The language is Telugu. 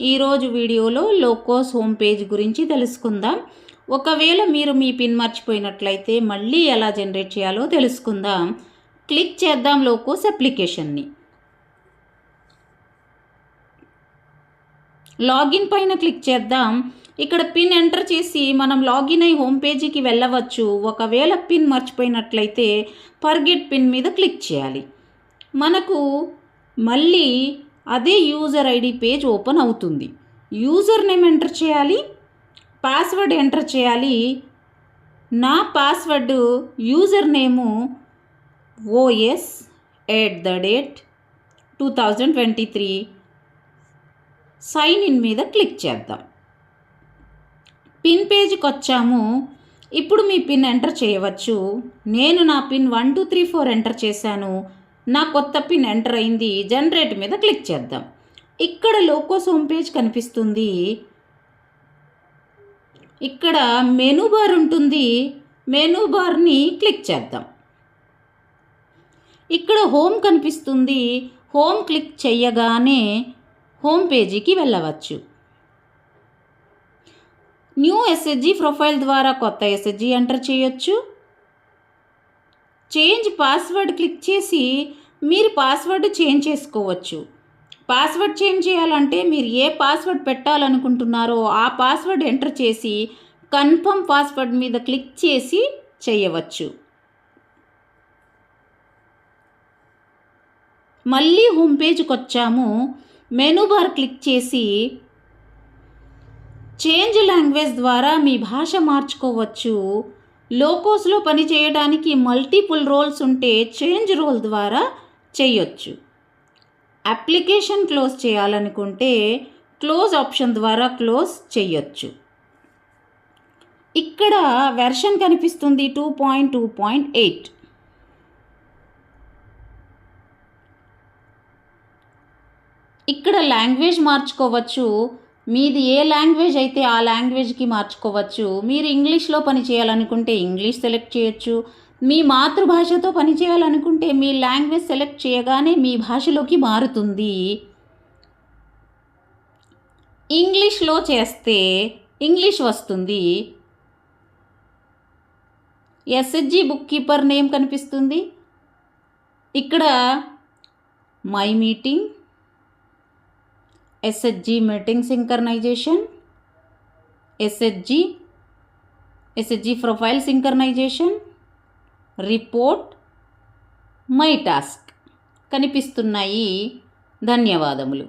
ఈరోజు వీడియోలో లోకోస్ హోమ్ పేజ్ గురించి తెలుసుకుందాం. ఒకవేళ మీరు మీ పిన్ మర్చిపోయినట్లయితే మళ్ళీ ఎలా జనరేట్ చేయాలో తెలుసుకుందాం. క్లిక్ చేద్దాం లోకోస్ అప్లికేషన్ని. లాగిన్ పైన క్లిక్ చేద్దాం. ఇక్కడ పిన్ ఎంటర్ చేసి మనం లాగిన్ అయి హోమ్ పేజీకి వెళ్ళవచ్చు. ఒకవేళ పిన్ మర్చిపోయినట్లయితే పర్గెట్ పిన్ మీద క్లిక్ చేయాలి. మనకు మళ్ళీ అదే యూజర్ ఐడి పేజ్ ఓపెన్ అవుతుంది. యూజర్ నేమ్ ఎంటర్ చేయాలి పాస్వర్డ్ ఎంటర్ చేయాలి. నా password user name OS at the date two thousand twenty three. Sign in మీద క్లిక్ చేద్దాం. పిన్ పేజ్కి వచ్చాము ఇప్పుడు మీ పిన్ ఎంటర్ చేయవచ్చు. నేను నా pin one two three four enter చేశాను. నా కొత్త పిన్ ఎంటర్ అయింది. జనరేట్ మీద క్లిక్ చేద్దాం. ఇక్కడ లోకోస్ హోమ్ పేజ్ కనిపిస్తుంది. ఇక్కడ మెనూ బార్ ఉంటుంది. మెనూ బార్ని క్లిక్ చేద్దాం. ఇక్కడ హోమ్ కనిపిస్తుంది. హోమ్ క్లిక్ చేయగానే హోమ్ పేజీకి వెళ్ళవచ్చు. న్యూ ఎస్ఎస్జి ప్రొఫైల్ ద్వారా కొత్త ఎస్ఎస్జి ఎంటర్ చేయొచ్చు. చేంజ్ పాస్వర్డ్ క్లిక్ చేసి మీరు పాస్వర్డ్ చేంజ్ చేసుకోవచ్చు. పాస్వర్డ్ చేంజ్ చేయాలంటే మీరు ఏ పాస్వర్డ్ పెట్టాలనుకుంటున్నారో ఆ పాస్వర్డ్ ఎంటర్ చేసి కన్ఫర్మ్ పాస్వర్డ్ మీద క్లిక్ చేసి చేయవచ్చు. మళ్ళీ హోమ్ పేజ్కి వచ్చాము. మెనూ బార్ క్లిక్ చేసి చేంజ్ లాంగ్వేజ్ ద్వారా మీ భాష మార్చుకోవచ్చు. లోకోస్లో పని చేయడానికి మల్టిపుల్ రోల్స్ ఉంటే చేంజ్ రోల్ ద్వారా చేయొచ్చు. అప్లికేషన్ క్లోజ్ చేయాలనుకుంటే క్లోజ్ ఆప్షన్ ద్వారా క్లోజ్ చేయొచ్చు. ఇక్కడ వెర్షన్ కనిపిస్తుంది two point two point eight ఇక్కడ లాంగ్వేజ్ మార్చుకోవచ్చు. మీది ఏ లాంగ్వేజ్ అయితే ఆ లాంగ్వేజ్కి మార్చుకోవచ్చు మీరు ఇంగ్లీష్లో పని చేయాలనుకుంటే ఇంగ్లీష్ సెలెక్ట్ చేయొచ్చు మీ మాతృభాషతో పని చేయాలనుకుంటే మీ లాంగ్వేజ్ సెలెక్ట్ చేయగానే మీ భాషలోకి మారుతుంది. ఇంగ్లీష్లో చేస్తే ఇంగ్లీష్ వస్తుంది. ఎస్హెచ్జి బుక్ కీపర్ నేమ్ కనిపిస్తుంది. ఇక్కడ my meeting SHG meeting synchronisation SHG SHG profile synchronisation report my task కనిపిస్తున్నాయి. ధన్యవాదములు.